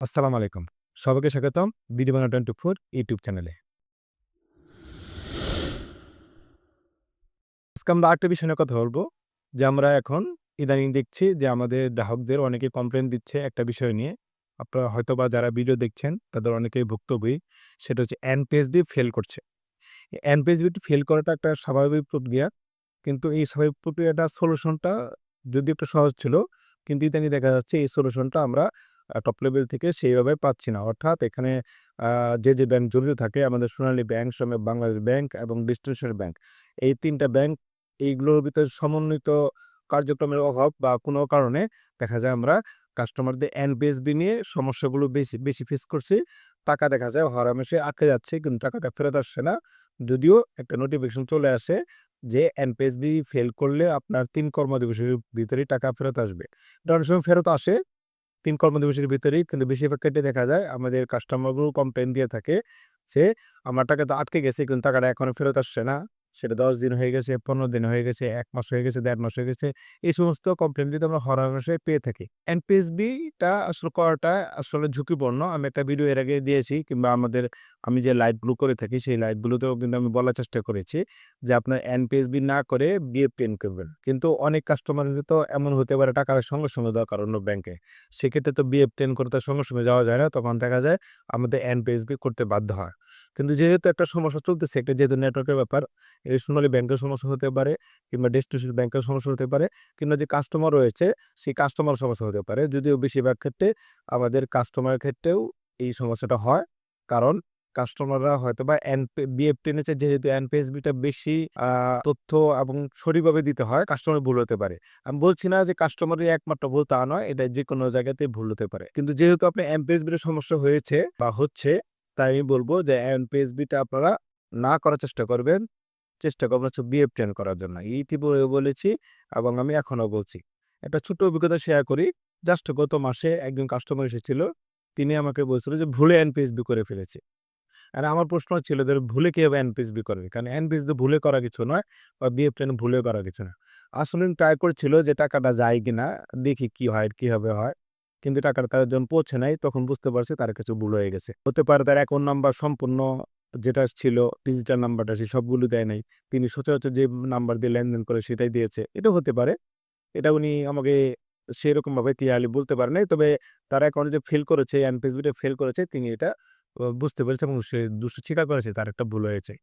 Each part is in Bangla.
আসসালামু আলাইকুম। সবাইকে স্বাগতম বিডিবানা টোয়েন্টি ফোর ইউটিউব চ্যানেলে। আজকে আমরা আরেকটা বিষয় নিয়ে কথা বলব, যে আমরা এখন ইদানিং দেখছি যে আমাদের গ্রাহকদের অনেকে কমপ্লেন দিচ্ছে একটা বিষয় নিয়ে। আপনারা হয়তো বা যারা ভিডিও দেখছেন, তাদের অনেকেই ভুক্তভোগী। সেটা হচ্ছে এনপিএসবি ফেল করছে। এনপিএসবি ফেল করাটা একটা স্বাভাবিক প্রক্রিয়া, কিন্তু এই স্বাভাবিক প্রক্রিয়াটা সলিউশনটা যদি একটু সহজ ছিল, কিন্তু ইদানিং দেখা যাচ্ছে এই সলিউশনটা আমরা টপ লেভেল থেকে সেইভাবে পাচ্ছি না। অর্থাৎ এখানে যে যে ব্যাংক জড়িত থাকে, আমাদের সোনালী ব্যাংক সঙ্গে বাংলাদেশ ব্যাংক এবং ডিস্ট্রিবিউশন ব্যাংক এই তিনটা ব্যাংক এইগুলোর ভিতরে সমন্বিত কার্যক্রমের অভাব বা কোনো কারণে দেখা যায় আমরা কাস্টমারদের এনপিএসবি নিয়ে সমস্যাগুলো বেশি বেশি ফেস করছি। টাকা দেখা যায় হরামেশে আটকে যাচ্ছে, কিন্তু টাকাটা ফেরত আসছে না। যদিও একটা নোটিফিকেশন চলে আসে যে এনপিএসবি ফেল করলে আপনার তিন কর্মদিবসের ভিতরেই টাকা ফেরত আসবে। এটা অনেক সময় ফেরত আসে তিন কর্মদিবসের ভিতরেই কিন্তু বেশিরভাগ ক্ষেত্রে দেখা যায় আমাদের কাস্টমারগুলো কমপ্লেন দিয়ে থাকে সে আমার টাকা তো আটকে গেছে কিন্তু টাকাটা এখনও ফেরত আসছে না। সেটা দশ দিন হয়ে গেছে, পনেরো দিন হয়ে গেছে, এক মাস হয়ে গেছে, দেড় মাস হয়ে গেছে, এই সমস্ত কমপ্লেন কিন্তু আমরা হরামেশে পেয়ে থাকি। এনপিএসবিটা আসলে করাটা আসলে ঝুঁকিপূর্ণ। আমি একটা ভিডিও এর আগে দিয়েছি কিংবা আমাদের, আমি যে লাইটগুলো করে থাকি, সেই লাইটগুলোতেও কিন্তু আমি বলার চেষ্টা করেছি যে আপনার এনপিএসবি না করে বিএফ টেন করবেন। কিন্তু অনেক কাস্টমারের তো এমন হতে পারে টাকার সঙ্গে সঙ্গে দরকার অন্য ব্যাংকে সেক্ষেত্রে তো বিএফ টেন করতে সঙ্গে সঙ্গে যাওয়া যায় না। তখন দেখা যায় আমাদের এনপিএসবি করতে বাধ্য হয়। কিন্তু যেহেতু একটা সমস্যা চলতেছে, একটা যেহেতু নেটওয়ার্কের ব্যাপার, এই সোনালী ব্যাংকের সমস্যা হতে পারে কিংবা ডিস্ট্রিবিউশন ব্যাংকের সমস্যা হতে পারে কিংবা যে কাস্টমার রয়েছে, সেই কাস্টমার সমস্যা হতে পারে। যদিও বেশিরভাগ ক্ষেত্রে আমাদের কাস্টমারের ক্ষেত্রেও এই সমস্যাটা হয়। কারণ কাস্টমাররা হয়তো বা বিএফ টেনেছে যেহেতু এনপিএসবিটা বেশি তথ্য এবং সঠিকভাবে দিতে হয় কাস্টমার ভুল হতে পারে। আমি বলছি না যে কাস্টমারের একমাত্র ভুল তা নয়, এটা যে কোনো জায়গাতে ভুল হতে পারে। কিন্তু যেহেতু আপনার এনপিএসবির সমস্যা হয়েছে বা হচ্ছে তাই আমি বলব যে এনপিএসবিটা আপনারা না করার চেষ্টা করবেন। চেষ্টা করবেন হচ্ছে বিএফ টেন করার জন্য। ইতিপূর্বে বলেছি এবং আমি এখনও বলছি। একটা ছোট অভিজ্ঞতা শেয়ার করি। জাস্ট গত মাসে একজন কাস্টমার এসেছিল। তিনি আমাকে বলছিল যে, ভুলে এন এনপিএসবি করে ফেলেছে। আর আমার প্রশ্ন ছিল যে, ভুলে কীভাবে এনপিএসবি করবে? কারণ এন এনপিএসবি ভুলে করা কিছু নয় বা বিএফ টেন ভুলে করা কিছু না আসলে ট্রাই করছিল যে, টাকাটা যায় কিনা? দেখি কি হয়, কীভাবে হয়? কিন্তু টাকাটা তার যখন পৌঁছে নাই, তখন বুঝতে পারছে তার কাছে ভুল হয়ে গেছে। হতে পারে তার অ্যাকাউন্ট নাম্বার সম্পূর্ণ যেটা ছিল ডিজিটাল নাম্বারটা সে সবগুলো দেয় নাই। তিনি সচরাচর যে নাম্বার দিয়ে লেনদেন করে সেটাই দিয়েছে। এটা হতে পারে। এটা উনি আমাকে সেরকমভাবে ক্লিয়ারলি বলতে পারে নাই। তবে তার যে ফেল করেছে এনপিএসবিটা ফেল করেছে, তিনি এটা বুঝতে পেরেছে এবং সে দুষ্ট স্বীকার করেছে, তার একটা ভুল হয়েছে।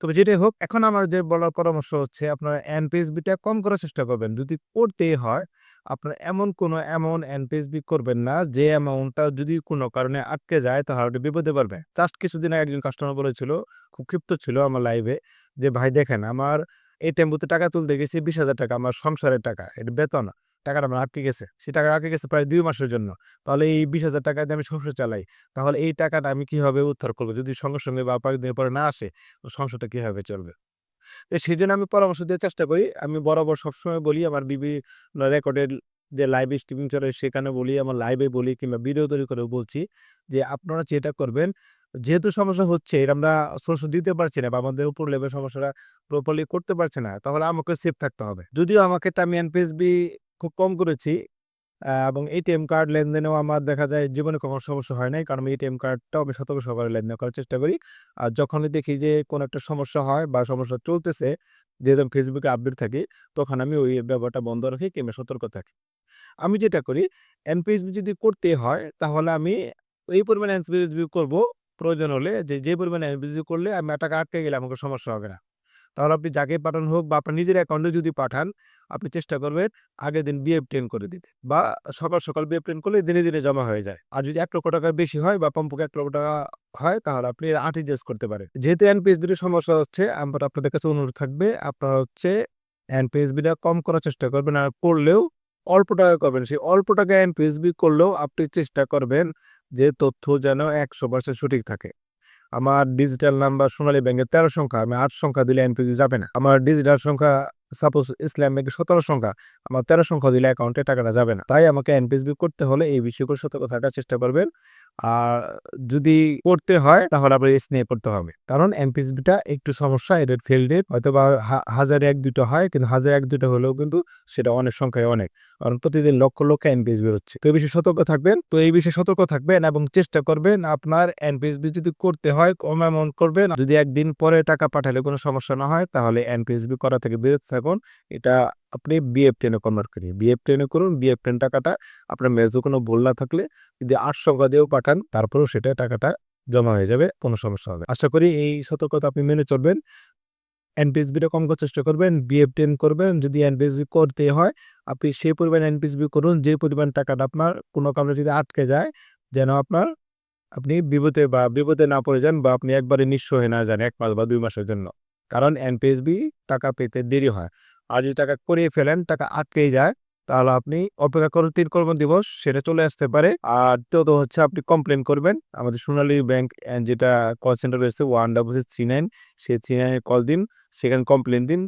তবে যেটাই হোক, এখন আমার যে বলার পরামর্শ হচ্ছে, আপনারা এনপিএসবিটা কম করার চেষ্টা করবেন। যদি করতেই হয়, আপনার এমন কোনো এমন এনপিএসবি করবেন না, যে অ্যামাউন্টটা যদি কোনো কারণে আটকে যায়, তাহলে ওটা বিপদে পারবে জাস্ট কিছুদিন আগে একজন কাস্টমার বলেছিল, খুব ক্ষিপ্ত ছিল আমার লাইভে যে, ভাই, দেখেন, আমার এই টেম্পুতে টাকা তুলতে গেছি বিশ হাজার টাকা, আমার সংসারের টাকা, এটা বেতন। টাকাটা আমার আটকে গেছে। সেই টাকা আটকে গেছে প্রায় দুই মাসের জন্য। তাহলে এই বিশ হাজার টাকা দিয়ে আমি সংসার চালাই। তাহলে এই টাকাটা আমি কীভাবে উদ্ধার করব? যদি সঙ্গে সঙ্গে বা পাঁচ দিনের পরে না আসে সংসারটা কীভাবে চলবে? তো সেই জন্য আমি পরামর্শ দেওয়ার চেষ্টা করি। আমি বরাবর সবসময় বলি, আমার বিভিন্ন রেকর্ডের যে লাইভ স্ট্রিমিং চলে, সেখানে বলি, আমার লাইভে বলি কিংবা ভিডিও তৈরি করে বলছি যে, আপনারা যেটা করবেন, যেহেতু সমস্যা হচ্ছে, এটা আমরা সলিউশন দিতে পারছি না বা আমাদের উপর লেভেল সমস্যাটা প্রপারলি করতে পারছে না, তাহলে আমাকে সেফ থাকতে হবে। যদিও আমাকে আমি এনপিএসবি খুব কম করেছি। এবং এটিএম কার্ড লেনদেনেও আমার দেখা যায় জীবনে কোনো সমস্যা হয় নাই। কারণ আমি এটিএম কার্ডটাও আমি সতর্ক সহকারে লেনদেন করার চেষ্টা করি। আর যখনই দেখি যে কোনো একটা সমস্যা হয় বা সমস্যা চলতেছে, যেহেতু আমি ফেসবুকে আপডেট থাকি, তখন আমি ওই ব্যবহারটা বন্ধ রাখি কিংবা সতর্ক থাকি। আমি যেটা করি এনপিএসবি যদি করতে হয়, তাহলে আমি এই পরিমাণে এনপিএসবি করব। প্রয়োজন হলে যে যে পরিমাণে এনপিএসবি করলে আমি টাকা আটকে গেলে আমাকে সমস্যা হবে না। তাহলে আপনি যাকে পাঠান হোক বা আপনার নিজের অ্যাকাউন্টে যদি পাঠান, আপনি চেষ্টা করবেন আগের দিন বিএফ টেন করে দিতে। বা সকাল সকাল বিএফ টেন করলে দিনে দিনে জমা হয়ে যায়। আর যদি এক লক্ষ টাকার বেশি হয় বা কমপক্ষে এক লক্ষ টাকা হয়, তাহলে আপনি আরটিজিএস করতে পারেন। যেহেতু এনপিএসবির সমস্যা হচ্ছে, আমার আপনাদের কাছে অনুরোধ থাকবে, আপনারা হচ্ছে এনপিএসবিটা কম করার চেষ্টা করবেন আর করলেও অল্প টাকা করবেন। সেই অল্প টাকা এনপিএসবি করলেও আপনি চেষ্টা করবেন যে তথ্য যেন একশো পার্সেন্ট সঠিক থাকে। আমার ডিজিটাল নাম্বার সোনালী ব্যাংকের তেরো সংখ্যা, আমি আট সংখ্যা দিলে এনপিজি যাবে না। আমার ডিজিটাল সংখ্যা সাপোজ ইসলাম ব্যাংকের সতেরো সংখ্যা, আমার তেরো সংখ্যা দিলে অ্যাকাউন্টে টাকাটা যাবে না। তাই আমাকে এনপিএসবি করতে হলে এই বিষয়গুলো সতর্ক থাকার চেষ্টা করবেন। আর যদি করতে হয়, তাহলে আপনার রিস্ক নিয়ে করতে হবে। কারণ এনপিএসবিটা একটু সমস্যা এটার ফেল রেট হয়তো বা হাজারে এক দুটো হয়, কিন্তু হাজারে এক দুটো হলেও কিন্তু সেটা অনেক সংখ্যায় অনেক। কারণ প্রতিদিন লক্ষ লক্ষ এনপিএসবি হচ্ছে তো এই বিষয়ে সতর্ক থাকবেন। তো এই বিষয়ে সতর্ক থাকবেন এবং চেষ্টা করবেন আপনার এনপিএসবি যদি করতে হয়, কম অ্যামাউন্ট করবেন। যদি একদিন পরে টাকা পাঠালে কোনো সমস্যা না হয়, তাহলে এনপিএসবি করা থেকে বিরত থাকুন। এটা আপনি বিএফ টেনে কনভার্ট করি বিএফ টেনে করুন বিএফ টেন টাকাটা আপনার মেজো কোনো ভুল না থাকলে যদি আট সংখ্যা দিয়েও পাঠান, তারপরেও সেটা টাকাটা জমা হয়ে যাবে, কোনো সমস্যা হবে আশা করি এই সতর্কতা আপনি মেনে চলবেন। এনপিএসবিটা কম করার চেষ্টা করবেন বিএফ টেন করবেন, যদি এনপিএসবি করতে হয়, আপনি সেই পরিমাণ এনপিএসবি করুন, যে পরিমাণ টাকাটা আপনার কোনো কারণে যদি আটকে যায়, যেন আপনার আপনি বিপদে বা বিপদে না পড়ে যান বা আপনি একবারে নিঃস্ব হয়ে না যান এক মাস বা দুই মাসের জন্য। কারণ এনপিএসবি টাকা পেতে দেরি হয়। আর যদি টাকা করিয়ে ফেলেন, টাকা আটকেই যায়, তাহলে আপনি অপেক্ষা করুন তিন কর্ম দিবস, সেটা চলে আসতে পারে। আর তো হচ্ছে আপনি কমপ্লেন করবেন। আমাদের সোনালী ব্যাংক যেটা কল সেন্টার রয়েছে one double six three nine সেই থ্রি নাইনে কল দিন, সেখানে কমপ্লেন দিন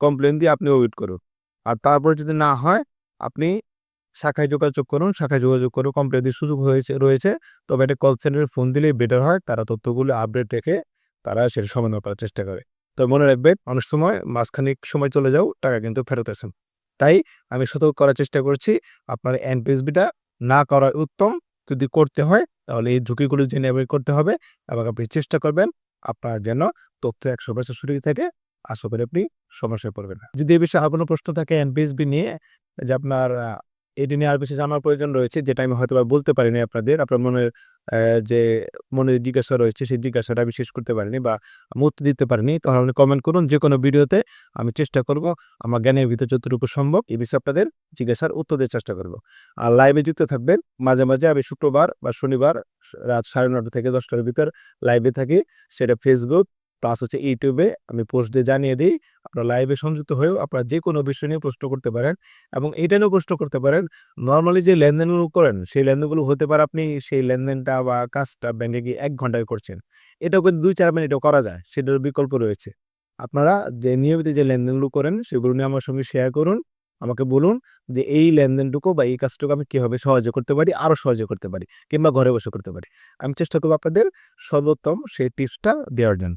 কমপ্লেন দিয়ে আপনি ওয়েট করুন। আর তারপরে যদি না হয়, আপনি শাখায় যোগাযোগ করুন, শাখায় যোগাযোগ করে কমপ্লেন দিয়ে সুযোগ হয়েছে, রয়েছে। তবে একটা কল সেন্টারে ফোন দিলেই বেটার হয়, তারা তথ্যগুলো আপডেট রেখে তারা সেটা সমাধান করার চেষ্টা করে। তো মনে রাখবেন অনেক সময় মাঝখানিক সময় চলে যাও, টাকা কিন্তু ফেরত আসেন তাই আমি সতর্ক করার চেষ্টা করছি, আপনার এনপিএসবিটা না করা উত্তম যদি করতে হয়, তাহলে এই ঝুঁকিগুলো জেনে বের করতে হবে এবং আপনি চেষ্টা করবেন আপনার যেন তথ্য একশো পার্সেন্ট সঠিক থাকে, আশা করি আপনি সমস্যায় পড়বেন না। যদি এ বিষয়ে আর কোনো প্রশ্ন থাকে এনপিএসবি নিয়ে, যে আপনার এটি নিয়ে আর বেশি জানার প্রয়োজন রয়েছে, যেটা আমি হয়তো বা বলতে পারিনি আপনাদের। আপনার মনের যে মনের জিজ্ঞাসা রয়েছে, সেই জিজ্ঞাসাটা আমি শেষ করতে পারিনি বা উত্তর দিতে পারিনি। তাহলে আপনি কমেন্ট করুন যে কোনো ভিডিওতে আমি চেষ্টা করব আমার জ্ঞানের ভিতরে যতটুকু সম্ভব এই বিষয়ে আপনাদের জিজ্ঞাসার উত্তর দেওয়ার চেষ্টা করব। আর লাইভে যুক্ত থাকবেন, মাঝে মাঝে আমি শুক্রবার বা শনিবার রাত সাড়ে নটা থেকে দশটার ভিতর লাইভে থাকি। সেটা ফেসবুক প্লাস হচ্ছে ইউটিউবে আমি পোস্ট দিয়ে জানিয়ে দিই। আপনারা লাইভে সংযুক্ত হয়েও আপনারা যে কোনো বিষয় নিয়ে প্রশ্ন করতে পারেন এবং এটা নিয়েও প্রশ্ন করতে পারেন। নর্মালি যে লেনদেনগুলো করেন, সেই লেনদেনগুলো হতে পারে আপনি সেই লেনদেনটা বা কাজটা ব্যাংকে গিয়ে এক ঘন্টায় করছেন। এটাও কিন্তু দুই চার মিনিটও করা যায় সেটার বিকল্প রয়েছে। আপনারা যে নিয়মিত যে লেনদেনগুলো করেন, সেগুলো নিয়ে আমার সঙ্গে শেয়ার করুন, আমাকে বলুন যে এই লেনদেনটুকু বা এই কাজটুকু আমি কীভাবে সহজে করতে পারি, আরও সহজে করতে পারি কিংবা ঘরে বসে করতে পারি। আমি চেষ্টা করব আপনাদের সর্বোত্তম সেই টিপসটা দেওয়ার জন্য।